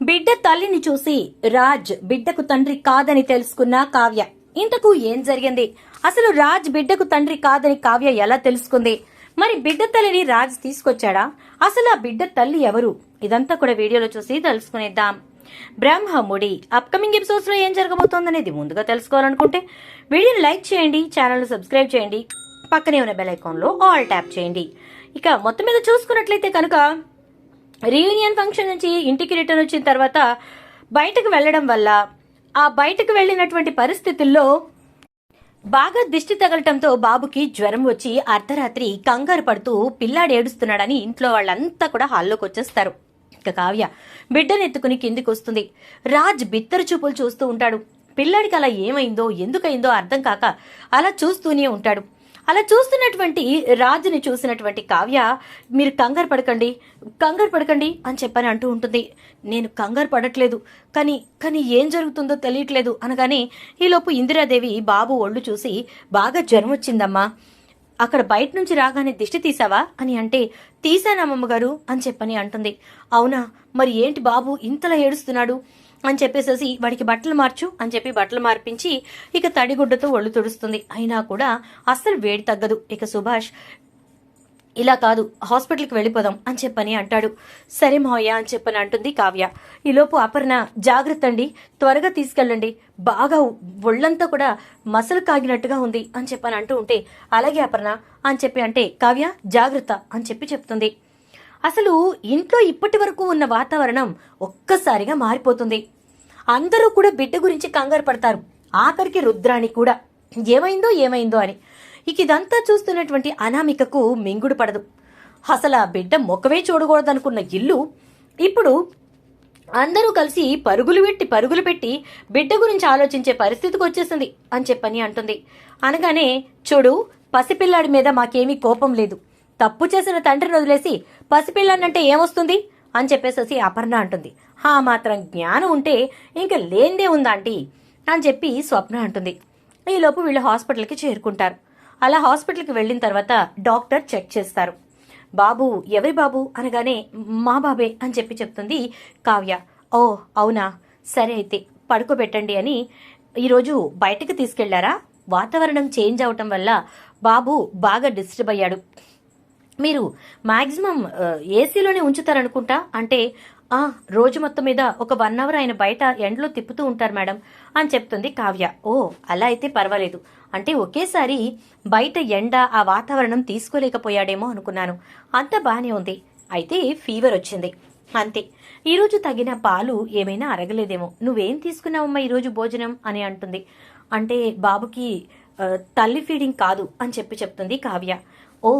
బిడ్డ తల్లిని చూసి రాజ్ బిడ్డకు తండ్రి కాదని తెలుసుకున్న కావ్య. ఇంతకు ఏం జరిగింది? అసలు రాజ్ బిడ్డకు తండ్రి కాదని కావ్య ఎలా తెలుసుకుంది? మరి బిడ్డ తల్లిని రాజ్ తీసుకొచ్చాడా? అసలు ఆ బిడ్డ తల్లి ఎవరు? ఇదంతా కూడా వీడియోలో చూసి తెలుసుకునేద్దాం. బ్రహ్మముడి అప్కమింగ్ ఎపిసోడ్స్లో ఏం జరగబోతోందనేది ముందుగా తెలుసుకోవాలనుకుంటే వీడియోని లైక్ చేయండి ఛానల్ సబ్స్క్రైబ్ చేయండి పక్కనే ఉన్న బెల్ ఐకాన్లో ఆల్ ట్యాప్ చేయండి. ఇక మొత్తం మీద చూసుకున్నట్లయితే కనుక రీయూనియన్ ఫంక్షన్ నుంచి ఇంటికి రిటర్న్ వచ్చిన తర్వాత బయటకు వెళ్ళడం వల్ల ఆ బయటకు వెళ్ళినటువంటి పరిస్థితుల్లో బాగా దిష్టి తగలటంతో బాబుకి జ్వరం వచ్చి అర్ధరాత్రి కంగారు పడుతూ పిల్లాడు ఏడుస్తున్నాడని ఇంట్లో వాళ్ళంతా కూడా హాల్లోకి వచ్చేస్తారు. ఇక కావ్య బిడ్డనెత్తుకుని కిందికి వస్తుంది. రాజ్ బిత్తరు చూపులు చూస్తూ ఉంటాడు. పిల్లాడికి అలా ఏమైందో ఎందుకైందో అర్థం కాక అలా చూస్తూనే ఉంటాడు. అలా చూస్తున్నటువంటి రాజుని చూసినటువంటి కావ్య మీరు కంగారు పడకండి కంగారు పడకండి అని చెప్పని అంటూ ఉంటుంది. నేను కంగారు పడట్లేదు కానీ కానీ ఏం జరుగుతుందో తెలియట్లేదు అనగానే ఈలోపు ఇందిరాదేవి బాబు ఒళ్ళు చూసి బాగా జ్వరం వచ్చిందమ్మా అక్కడ బయట నుంచి రాగానే దిష్టి తీసావా అని అంటే తీసానమ్మమ్మ గారు అని చెప్పని అంటుంది. అవునా మరి ఏంటి బాబు ఇంతలా ఏడుస్తున్నాడు? అని చెప్పేసేసి వాడికి బట్టలు మార్చు అని చెప్పి బట్టలు మార్పించి ఇక తడిగుడ్డతో ఒళ్ళు తుడుస్తుంది. అయినా కూడా అస్సలు వేడి తగ్గదు. ఇక సుభాష్ ఇలా కాదు హాస్పిటల్కి వెళ్ళిపోదాం అని చెప్పని అంటాడు. సరే మావయ్య అని చెప్పని అంటుంది కావ్య. ఈలోపు అపర్ణ జాగ్రత్త అండి త్వరగా తీసుకెళ్ళండి. బాగా ఒళ్ళంతా కూడా మసలు కాగినట్టుగా ఉంది అని చెప్పని అంటూ ఉంటే అలాగే అపర్ణ అని చెప్పి అంటే కావ్య జాగ్రత్త అని చెప్పి చెప్తుంది. అసలు ఇంట్లో ఇప్పటి వరకు ఉన్న వాతావరణం ఒక్కసారిగా మారిపోతుంది. అందరూ కూడా బిడ్డ గురించి కంగారు పడతారు. ఆఖరికి రుద్రాణి కూడా. ఏమైందో ఏమైందో అని. ఇక ఇదంతా చూస్తున్నటువంటి అనామికకు మింగుడు పడదు. అసలు ఆ బిడ్డ మొక్కవే చూడకూడదనుకున్న ఇల్లు ఇప్పుడు అందరూ కలిసి పరుగులు పెట్టి పరుగులు పెట్టి బిడ్డ గురించి ఆలోచించే పరిస్థితికి వచ్చేసింది అని చెప్పని అంటుంది. అనగానే చూడు పసిపిల్లాడి మీద మాకేమీ కోపం లేదు. తప్పు చేసిన తండ్రిని వదిలేసి పసిపిల్లనంటే ఏమొస్తుంది? అని చెప్పేసేసి అపర్ణ అంటుంది. హా మాత్రం జ్ఞానం ఉంటే ఇంక లేందే ఉందా ఆంటీ? అని చెప్పి స్వప్న అంటుంది. ఈలోపు వీళ్ళు హాస్పిటల్కి చేరుకుంటారు. అలా హాస్పిటల్కి వెళ్ళిన తర్వాత డాక్టర్ చెక్ చేస్తారు. బాబు ఎవరి బాబు? అనగానే మా బాబే అని చెప్పి చెప్తుంది కావ్య. ఓ అవునా? సరే అయితే పడుకోబెట్టండి అని ఈరోజు బయటకు తీసుకెళ్ళారా? వాతావరణం చేంజ్ అవటం వల్ల బాబు బాగా డిస్టర్బ్ అయ్యాడు. మీరు మాక్సిమం ఏసీలోనే ఉంచుతారనుకుంటా? అంటే ఆ రోజు మొత్తం మీద ఒక వన్ అవర్ ఆయన బయట ఎండలో తిప్పుతూ ఉంటారు మేడం అని చెప్తుంది కావ్య. ఓ అలా అయితే పర్వాలేదు. అంటే ఒకేసారి బయట ఎండ ఆ వాతావరణం తీసుకోలేకపోయాడేమో అనుకున్నాను. అంత బానే ఉంది. అయితే ఫీవర్ వచ్చింది. అంతే. ఈరోజు తగిన పాలు ఏమైనా అరగలేదేమో. నువ్వేం తీసుకున్నావమ్మా ఈరోజు భోజనం? అని అంటుంది. అంటే బాబుకి తల్లి ఫీడింగ్ కాదు అని చెప్పి చెప్తుంది కావ్య. ఓ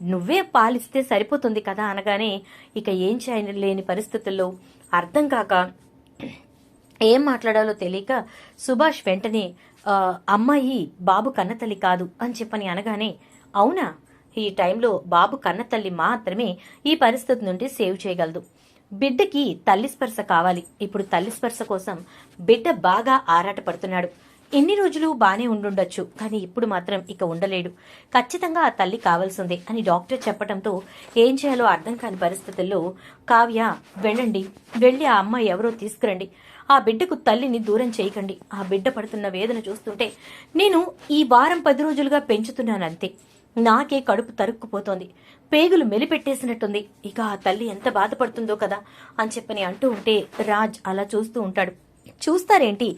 నువ్వే పాలిస్తే సరిపోతుంది కదా అనగానే ఇక ఏం చేయలేని పరిస్థితుల్లో అర్థం కాక ఏం మాట్లాడాలో తెలియక సుభాష్ వెంటనే అమ్మాయి బాబు కన్నతల్లి కాదు అని చెప్పని అనగానే అవునా? ఈ టైంలో బాబు కన్నతల్లి మాత్రమే ఈ పరిస్థితి నుండి సేవ్ చేయగలదు. బిడ్డకి తల్లి స్పర్శ కావాలి. ఇప్పుడు తల్లి స్పర్శ కోసం బిడ్డ బాగా ఆరాటపడుతున్నాడు. ఎన్ని రోజులు బానే ఉండుండొచ్చు కానీ ఇప్పుడు మాత్రం ఇక ఉండలేడు. ఖచ్చితంగా ఆ తల్లి కావాల్సిందే అని డాక్టర్ చెప్పడంతో ఏం చేయాలో అర్థం కాని పరిస్థితుల్లో కావ్య వెళ్ళండి వెళ్ళి ఆ అమ్మాయి ఎవరో తీసుకురండి. ఆ బిడ్డకు తల్లిని దూరం చేయకండి. ఆ బిడ్డ పడుతున్న వేదన చూస్తుంటే నేను ఈ వారం పది రోజులుగా పెంచుతున్నానంతే. నాకే కడుపు తరుక్కుపోతోంది. పేగులు మెలిపెట్టేసినట్టుంది. ఇక ఆ తల్లి ఎంత బాధపడుతుందో కదా అని చెప్పని అంటూ ఉంటే రాజ్ అలా చూస్తూ ఉంటాడు. చూస్తారేంటి?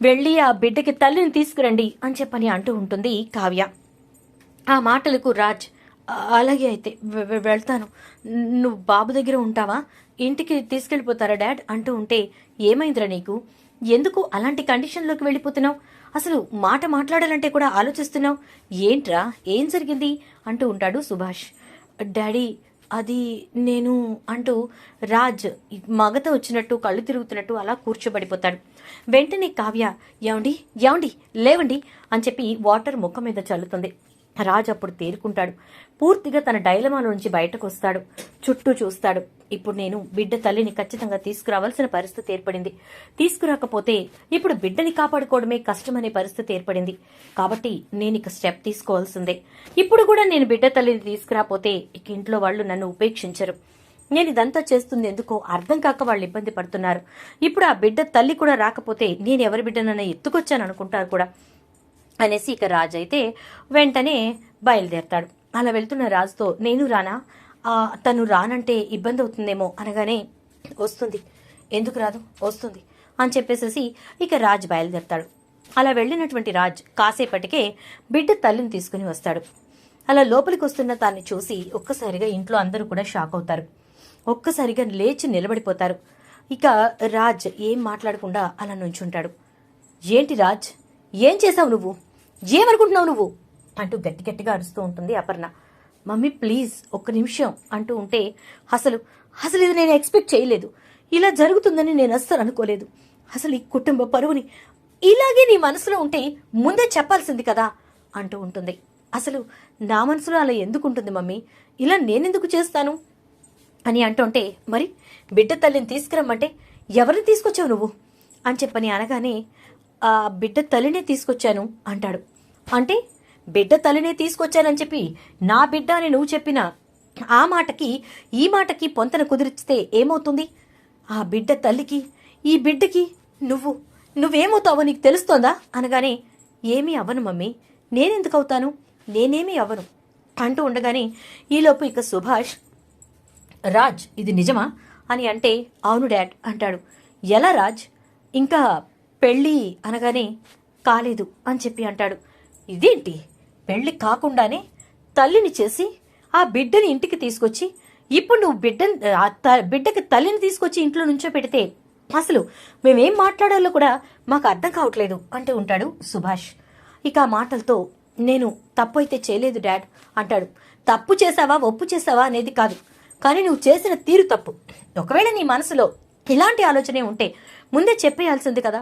వెళ్ళి ఆ బిడ్డకి తల్లిని తీసుకురండి అని చెప్పని అంటూ ఉంటుంది కావ్య. ఆ మాటలకు రాజ్ అలాగే అయితే వెళ్తాను. నువ్వు బాబు దగ్గర ఉంటావా? ఇంటికి తీసుకెళ్ళిపోతారా డాడ్? అంటూ ఉంటే ఏమైందిరా నీకు? ఎందుకు అలాంటి కండిషన్లోకి వెళ్ళిపోతున్నావు? అసలు మాట మాట్లాడాలంటే కూడా ఆలోచిస్తున్నావు? ఏంట్రా? ఏం జరిగింది? అంటూ ఉంటాడు సుభాష్. డాడీ అది నేను అంటూ రాజ్ మగత వచ్చినట్టు కళ్ళు తిరుగుతున్నట్టు అలా కూర్చోబడిపోతాడు. వెంటనే కావ్య ఏమండి? ఏమండి? లేవండి? అని చెప్పి వాటర్ ముఖం మీద చల్లుతుంది. రాజ్ అప్పుడు తేరుకుంటాడు. పూర్తిగా తన డైలమా నుంచి బయటకు వస్తాడు చుట్టూ చూస్తాడు. ఇప్పుడు నేను బిడ్డ తల్లిని ఖచ్చితంగా తీసుకురావాల్సిన పరిస్థితి ఏర్పడింది. తీసుకురాకపోతే ఇప్పుడు బిడ్డని కాపాడుకోవడమే కష్టమనే పరిస్థితి ఏర్పడింది. కాబట్టి నేను ఇక స్టెప్ తీసుకోవాల్సిందే. ఇప్పుడు కూడా నేను బిడ్డ తల్లిని తీసుకురాపోతే ఇక ఇంట్లో వాళ్ళు నన్ను ఉపేక్షించరు. నేను ఇదంతా చేస్తుంది ఎందుకో అర్థం కాక వాళ్ళు ఇబ్బంది పడుతున్నారు. ఇప్పుడు ఆ బిడ్డ తల్లి కూడా రాకపోతే నేను ఎవరి బిడ్డనన్నా ఎత్తుకొచ్చాను అనుకుంటారు కూడా అనేసి ఇక రాజు అయితే వెంటనే బయలుదేరతాడు. అలా వెళ్తున్న రాజుతో నేను రానా? తను రానంటే ఇబ్బంది అవుతుందేమో అనగానే వస్తుంది. ఎందుకు రాదు? వస్తుంది అని చెప్పేసేసి ఇక రాజ్ బయలుదేరతాడు. అలా వెళ్ళినటువంటి రాజ్ కాసేపటికే బిడ్డ తల్లిని తీసుకుని వస్తాడు. అలా లోపలికి వస్తున్న తాన్ని చూసి ఒక్కసారిగా ఇంట్లో అందరూ కూడా షాక్ అవుతారు. ఒక్కసారిగా లేచి నిలబడిపోతారు. ఇక రాజ్ ఏం మాట్లాడకుండా అలా నుంచుంటాడు. ఏంటి రాజ్? ఏం చేసావు నువ్వు? ఏమనుకుంటున్నావు నువ్వు? అంటూ గట్టి గట్టిగా అరుస్తూ ఉంటుంది అపర్ణ. మమ్మీ ప్లీజ్ ఒక్క నిమిషం అంటూ ఉంటే అసలు అసలు ఇది నేను ఎక్స్పెక్ట్ చేయలేదు. ఇలా జరుగుతుందని నేను అస్సలు అనుకోలేదు. అసలు ఈ కుటుంబ పరువుని ఇలాగే నీ మనసులో ఉంటే ముందే చెప్పాల్సింది కదా అంటూ ఉంటుంది. అసలు నా మనసులో అలా ఎందుకు ఉంటుంది మమ్మీ? ఇలా నేనెందుకు చేస్తాను? అని అంటుంటే మరి బిడ్డ తల్లిని తీసుకురమ్మంటే ఎవరిని తీసుకొచ్చావు నువ్వు? అని చెప్పని అనగానే ఆ బిడ్డ తల్లినే తీసుకొచ్చాను అంటాడు. అంటే బిడ్డ తల్లినే తీసుకొచ్చానని చెప్పి నా బిడ్డ అని నువ్వు చెప్పిన ఆ మాటకి ఈ మాటకి పొంతన కుదిరిస్తే ఏమవుతుంది? ఆ బిడ్డ తల్లికి ఈ బిడ్డకి నువ్వు నువ్వేమవుతావో నీకు తెలుస్తోందా? అనగానే ఏమీ అవ్వను మమ్మీ. నేనెందుకు అవుతాను నేనేమీ అవ్వను. అంటూ ఉండగానే ఈలోపు ఇక సుభాష్ రాజ్ ఇది నిజమా? అని అంటే అవును డాడ్ అంటాడు. ఎలా రాజ్? ఇంకా పెళ్ళి అనగానే కాలేదు అని చెప్పి అంటాడు. ఇదేంటి? పెళ్ళి కాకుండానే తల్లిని చేసి ఆ బిడ్డని ఇంటికి తీసుకొచ్చి ఇప్పుడు నువ్వు బిడ్డని బిడ్డకి తల్లిని తీసుకొచ్చి ఇంట్లో నుంచో పెడితే అసలు మేమేం మాట్లాడాలో కూడా మాకు అర్థం కావట్లేదు అంటూ ఉంటాడు సుభాష్. ఇక ఆ మాటలతో నేను తప్పు అయితే చేయలేదు డాడ్ అంటాడు. తప్పు చేసావా ఒప్పు చేసావా అనేది కాదు కానీ నువ్వు చేసిన తీరు తప్పు. ఒకవేళ నీ మనసులో ఇలాంటి ఆలోచనే ఉంటే ముందే చెప్పేయాల్సింది కదా.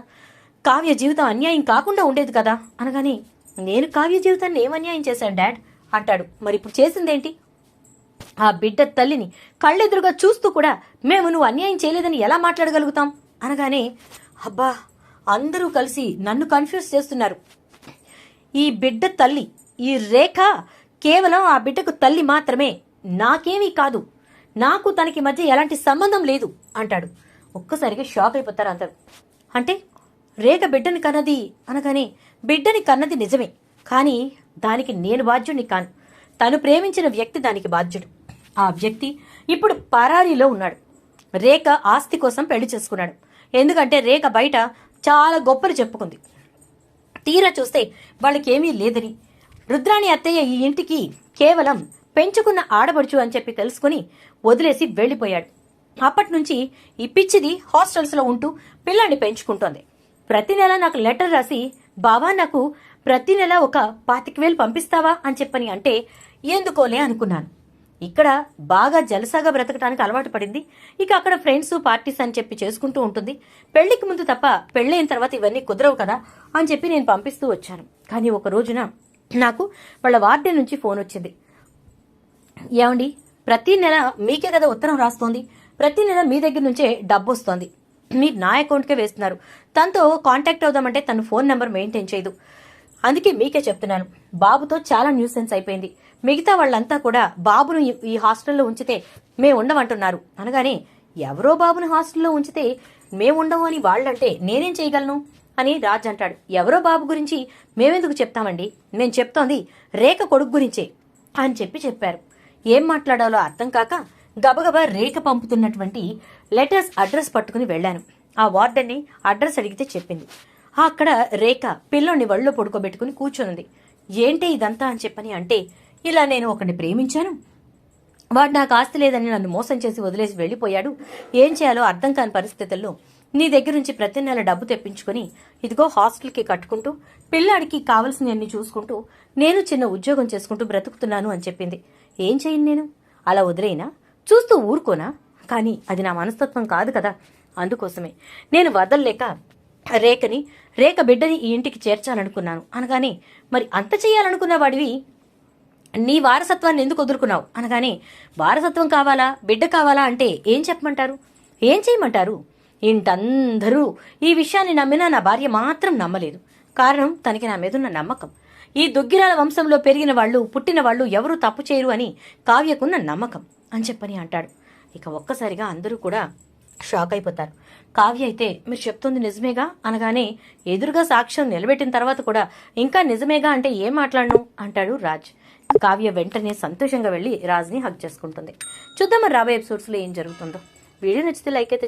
కావ్య జీవితం అన్యాయం కాకుండా ఉండేది కదా అనగానే నేను కావ్య జీవితాన్ని ఏమన్యాయం అన్యాయం చేశాను డాడ్? అంటాడు. మరి ఇప్పుడు చేసిందేంటి? ఆ బిడ్డ తల్లిని కళ్ళెదురుగా చూస్తూ కూడా మేము నువ్వు అన్యాయం చేయలేదని ఎలా మాట్లాడగలుగుతాం? అనగానే అబ్బా అందరూ కలిసి నన్ను కన్ఫ్యూజ్ చేస్తున్నారు. ఈ బిడ్డ తల్లి ఈ రేఖ కేవలం ఆ బిడ్డకు తల్లి మాత్రమే. నాకేమీ కాదు. నాకు తనకి మధ్య ఎలాంటి సంబంధం లేదు అంటాడు. ఒక్కసారిగా షాక్ అయిపోతారు అందరూ. అంటే రేఖ బిడ్డని కన్నది. అనగానే బిడ్డని కన్నది నిజమే. కానీ దానికి నేను బాధ్యుడిని కాను. తను ప్రేమించిన వ్యక్తి దానికి బాధ్యుడు. ఆ వ్యక్తి ఇప్పుడు పరారీలో ఉన్నాడు. రేఖ ఆస్తి కోసం పెళ్ళి చేసుకున్నాడు. ఎందుకంటే రేఖ బయట చాలా గొప్పలు చెప్పుకుంది. తీరా చూస్తే వాళ్ళకేమీ లేదని. రుద్రాణి అత్తయ్య ఈ ఇంటికి కేవలం పెంచుకున్న ఆడబడుచు అని చెప్పి తెలుసుకుని వదిలేసి వెళ్ళిపోయాడు. అప్పటి నుంచి ఈ పిచ్చిది హాస్టల్స్లో ఉంటూ పిల్లాన్ని పెంచుకుంటోంది. ప్రతి నెల నాకు లెటర్ రాసి బావా నాకు ప్రతి నెల ఒక పాతిక వేలు పంపిస్తావా అని చెప్పని అంటే ఎందుకోలే అనుకున్నాను. ఇక్కడ బాగా జలసాగా బ్రతకటానికి అలవాటు పడింది. ఇక అక్కడ ఫ్రెండ్స్ పార్టీస్ అని చెప్పి చేసుకుంటూ ఉంటుంది. పెళ్ళికి ముందు తప్ప పెళ్ళైన తర్వాత ఇవన్నీ కుదరవు కదా అని చెప్పి నేను పంపిస్తూ వచ్చాను. కానీ ఒక రోజున నాకు వాళ్ళ వార్డెన్ నుంచి ఫోన్ వచ్చింది. ఏమండి ప్రతి నెల మీకే కదా ఉత్తరం రాస్తోంది. ప్రతి నెల మీ దగ్గర నుంచే డబ్బు వస్తోంది. మీరు నా అకౌంట్కే వేస్తున్నారు. తనతో కాంటాక్ట్ అవుదామంటే తన ఫోన్ నెంబర్ మెయింటైన్ చేయదు. అందుకే మీకే చెప్తున్నాను. బాబుతో చాలా న్యూసెన్స్ అయిపోయింది. మిగతా వాళ్ళంతా కూడా బాబును ఈ- ఈ హాస్టల్లో ఉంచితే మేము ఉండమంటున్నారు. అనగానే ఎవరో బాబును హాస్టల్లో ఉంచితే మేము ఉండము అని వాళ్ళంటే నేనేం చేయగలను? అని రాజ్ అంటాడు. ఎవరో బాబు గురించి మేమెందుకు చెప్తామండి? నేను చెప్తోంది రేఖ కొడుకు గురించే అని చెప్పి చెప్పారు. ఏం మాట్లాడాలో అర్థం కాక గబగబా రేఖ పంపుతున్నటువంటి లెటర్స్ అడ్రస్ పట్టుకుని వెళ్ళాను. ఆ వార్డన్ని అడ్రస్ అడిగితే చెప్పింది. అక్కడ రేఖ పిల్లోని వళ్ళో పడుకోబెట్టుకుని కూర్చునుంది. ఏంటి ఇదంతా? అని చెప్పని అంటే ఇలా నేను ఒకరిని ప్రేమించాను. వాడు నాకు ఆస్తి లేదని నన్ను మోసం చేసి వదిలేసి వెళ్ళిపోయాడు. ఏం చేయాలో అర్థం కాని పరిస్థితుల్లో నీ దగ్గర నుంచి ప్రతి నెల డబ్బు తెప్పించుకొని ఇదిగో హాస్టల్కి కట్టుకుంటూ పిల్లాడికి కావలసినవన్నీ చూసుకుంటూ నేను చిన్న ఉద్యోగం చేసుకుంటూ బ్రతుకుతున్నాను అని చెప్పింది. ఏం చేయను నేను? అలా వదిలేనా? చూస్తూ ఊరుకోనా? కానీ అది నా మనస్తత్వం కాదు కదా. అందుకోసమే. నేను వదల్లేక రేఖని రేఖ బిడ్డని ఈ ఇంటికి చేర్చాలనుకున్నాను. అనగానే మరి అంత చేయాలనుకున్న వాడివి? నీ వారసత్వాన్ని ఎందుకు వదులుకున్నావు? అనగానే వారసత్వం కావాలా? బిడ్డ కావాలా? అంటే ఏం చెప్పమంటారు? ఏం చేయమంటారు? ఇంటందరూ ఈ విషయాన్ని నమ్మినా నా భార్య మాత్రం నమ్మలేదు. కారణం తనకి నా మీదున్న నమ్మకం. ఈ దుగ్గిరాల వంశంలో పెరిగిన వాళ్ళు పుట్టిన వాళ్ళు ఎవరూ తప్పు చేయరు అని కావ్యకున్న నమ్మకం. అని చెప్పని అంటాడు. ఇక ఒక్కసారిగా అందరూ కూడా షాక్ అయిపోతారు. కావ్య అయితే మీరు చెప్తుంది నిజమేగా? అనగానే ఎదురుగా సాక్ష్యం నిలబెట్టిన తర్వాత కూడా ఇంకా నిజమేగా అంటే ఏం మాట్లాడను? అంటాడు రాజ్. కావ్య వెంటనే సంతోషంగా వెళ్ళి రాజ్ని హక్ చేసుకుంటుంది. చూద్దాం మరి రాబోయే ఎపిసోడ్స్లో ఏం జరుగుతుందో. వీడియో నచ్చితే లైక్ అయితే